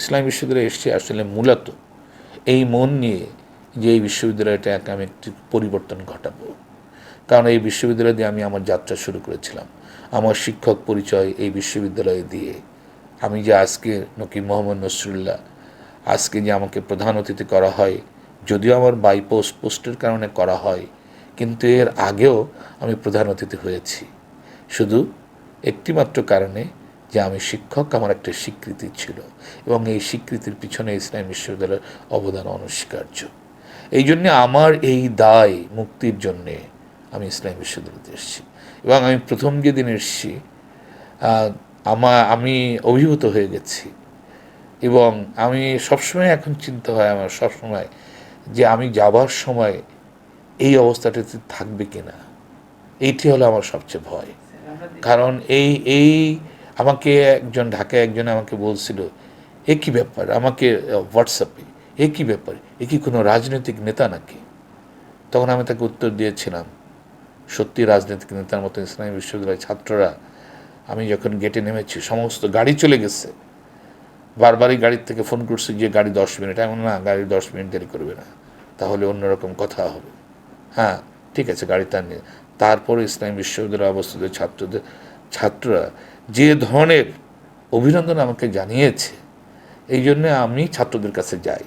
ইসলাম বিশ্ববিদ্যালয়ে এসেছি আসলে মূলত এই মন নিয়ে যে এই বিশ্ববিদ্যালয়টাকে আমি একটি পরিবর্তন ঘটাবো। কারণ এই বিশ্ববিদ্যালয় দিয়ে আমি আমার যাত্রা শুরু করেছিলাম। আমার শিক্ষক পরিচয় এই বিশ্ববিদ্যালয়ে দিয়ে। আমি যে আজকে নকিব মোহাম্মদ নসরুল্লাহ, আজকে যে আমাকে প্রধান অতিথি করা হয়, যদিও আমার বাই পোস্ট পোস্টের কারণে করা হয়, কিন্তু এর আগেও আমি প্রধান অতিথি হয়েছি। শুধু একটিমাত্র কারণে যে আমি শিক্ষক আমার একটা স্বীকৃতি ছিল এবং এই স্বীকৃতির পিছনে ইসলাম বিশ্ববিদ্যালয়ের অবদান অনস্বীকার্য এই জন্যে আমার এই দায় মুক্তির জন্যে আমি ইসলাম বিশ্ববিদ্যালয়তে এসেছি এবং আমি প্রথম যেদিন এসেছি আমা আমি অভিভূত হয়ে গেছি এবং আমি সবসময় এখন চিন্তা হয় আমার সবসময় যে আমি যাবার সময় এই অবস্থাটাতে থাকবে কিনা এইটি হলো আমার সবচেয়ে ভয়। কারণ এই এই আমাকে একজন, ঢাকায় একজন আমাকে বলছিল, এ কী ব্যাপার? আমাকে হোয়াটসঅ্যাপে এ কী ব্যাপার? এ কি কোনো রাজনৈতিক নেতা নাকি? তখন আমি তাকে উত্তর দিয়েছিলাম, সত্যি রাজনৈতিক নেতার মতো ইসলামী বিশ্ববিদ্যালয়ের ছাত্ররা, আমি যখন গেটে নেমেছি, সমস্ত গাড়ি চলে গেছে। বারবারই গাড়ির থেকে ফোন করছি যে, গাড়ি দশ মিনিট। এমন না, গাড়ি দশ মিনিট দেরি করবে না, তাহলে অন্যরকম কথা হবে। হ্যাঁ ঠিক আছে, গাড়ি তার নিয়ে। তারপরে ইসলামী বিশ্ববিদ্যালয়ে অবস্থিত ছাত্রদের ছাত্ররা যে ধরনের অভিনন্দন আমাকে জানিয়েছে এই জন্যে আমি ছাত্রদের কাছে যাই।